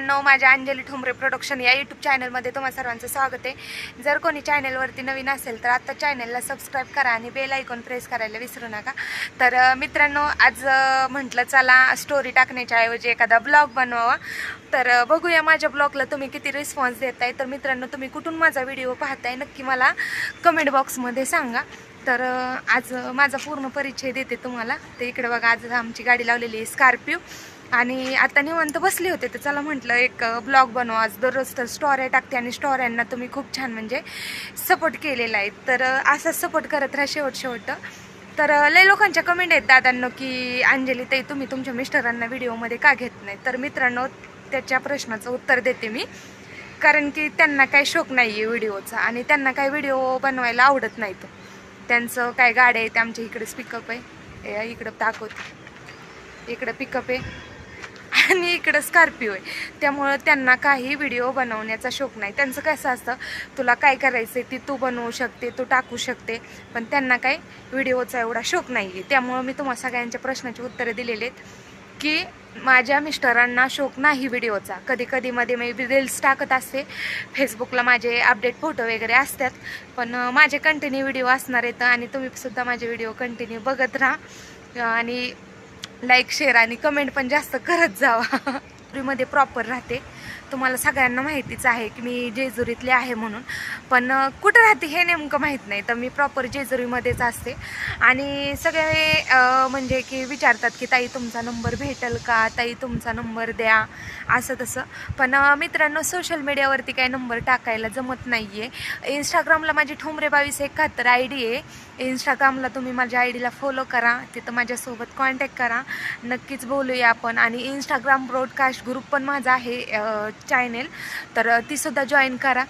मित्रांनो माझ्या अंजली ठुमरे प्रोडक्शन या यूट्यूब चॅनलमध्ये तुम्हा सर्वांचं स्वागत आहे. जर कोणी चॅनलवरती नवीन असेल तर आत्ता चॅनलला सबस्क्राईब करा आणि बेल ऐकून प्रेस करायला विसरू नका. तर मित्रांनो आज म्हटलं चला स्टोरी टाकण्याच्या ऐवजी एखादा ब्लॉग बनवावा. तर बघूया माझ्या ब्लॉगला तुम्ही किती रिस्पॉन्स देताय. तर मित्रांनो तुम्ही कुठून माझा व्हिडिओ पाहताय नक्की मला कमेंट बॉक्समध्ये सांगा. तर आज माझा पूर्ण परिचय देते तुम्हाला. तर इकडे बघा आज आमची गाडी लावलेली आहे स्कॉर्पिओ आणि आता निवंत बसले होते तर चला म्हटलं एक ब्लॉग बनवा. आज दररोज तर स्टॉऱ्या टाकते आणि स्टॉऱ्यांना तुम्ही खूप छान म्हणजे सपोर्ट केलेला आहे. तर असाच सपोर्ट करत राहा शेवट शेवट. तर लय लोकांच्या कमेंट आहेत दादांनो की अंजली ताई तुम्ही तुमच्या मिस्टरांना व्हिडिओमध्ये का घेत नाही? तर मित्रांनो त्याच्या प्रश्नाचं उत्तर देते मी. कारण की त्यांना काही शौक नाही आहे व्हिडिओचा आणि त्यांना काही व्हिडिओ बनवायला आवडत नाही तो. त्यांचं काय गाड्या आहेत आमच्या इकडे पिकअप आहे. इकडं दाखवते इकडं पिकअप आहे. आणि इकडं स्कॉर्पिओ आहे. त्यामुळं त्यांना काही व्हिडिओ बनवण्याचा शौक नाही. त्यांचं कसं असतं तुला काय करायचं आहे ती तू बनवू शकते तू टाकू शकते पण त्यांना काही व्हिडिओचा एवढा शौक नाही आहे त्यामुळं मी तुम्हाला सगळ्यांच्या प्रश्नाची उत्तरं दिलेली आहेत की माझ्या मिस्टरांना शौक नाही व्हिडिओचा कधी कधी मध्ये मी रील्स टाकत असते. फेसबुकला माझे अपडेट फोटो वगैरे असतात. पण माझे कंटिन्यू व्हिडिओ असणार आहेत आणि तुम्हीसुद्धा माझे व्हिडिओ कंटिन्यू बघत राहा. आणि लाईक शेअर आणि कमेंट पण जास्त करत जावा. मध्ये प्रॉपर राहते. तुम्हाला सगळ्यांना माहितीच आहे की मी जेजुरीतले आहे म्हणून. पण कुठं राहते हे नेमकं माहीत नाही. तर मी प्रॉपर जेजुरीमध्येच असते. आणि सगळे म्हणजे की विचारतात की ताई तुमचा नंबर भेटेल का? ताई तुमचा नंबर द्या. असं तसं. पण मित्रांनो सोशल मीडियावरती काही नंबर टाकायला जमत नाही आहे इंस्टाग्रामला माझी ठोंबरे बावीस एकाहत्तर आय डी आहे. इंस्टाग्रामला तुम्ही माझ्या आय डीला फॉलो करा. तिथं माझ्यासोबत कॉन्टॅक्ट करा. नक्कीच बोलूया आपण. आणि इंस्टाग्राम ब्रॉडकास्ट ग्रुप पण माझा आहे चॅनेल तर तीसुद्धा जॉईन करा.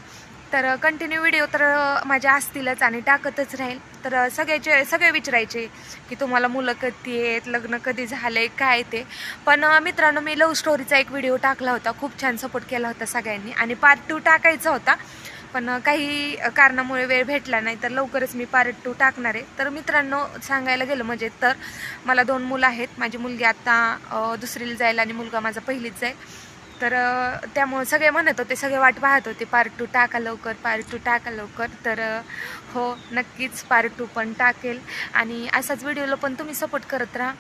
तर कंटिन्यू व्हिडिओ तर माझ्या असतीलच आणि टाकतच राहील. तर सगळ्याचे सगळे विचारायचे की तुम्हाला मुलं कधी आहेत लग्न कधी झालंय काय ते. पण मित्रांनो मी लव्ह स्टोरीचा एक व्हिडिओ टाकला होता. खूप छान सपोर्ट केला होता सगळ्यांनी. आणि पार्ट टू टाकायचा होता. पण काही कारणामुळे वेळ भेटला नाही. तर लवकरच मी पार्ट टू टाकणार आहे. तर मित्रांनो सांगायला गेलं म्हणजे तर मला दोन मुलं आहेत. माझी मुलगी आत्ता दुसरीला जाईल आणि मुलगा माझा पहिलीच जाईल तर त्यामुळं सगळे म्हणत होते सगळे वाट पाहत होते पार्ट टू टाका लवकर पार्ट टू टाका लवकर. तर हो नक्कीच पार्ट टू पण टाकेल. आणि असाच व्हिडिओला पण तुम्ही सपोर्ट करत राहा.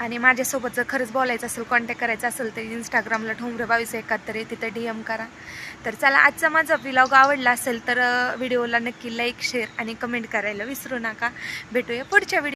आणि माझ्यासोबत जर खरंच बोलायचं असेल कॉन्टॅक्ट करायचा असेल तर इंस्टाग्रामला ठोंबरे बावीस एकाहत्तर आहे तिथं डी एम करा. तर चला आजचा माझा व्लॉग आवडला असेल तर व्हिडिओला नक्की लाईक शेअर आणि कमेंट करायला विसरू नका. भेटूया पुढच्या व्हिडिओ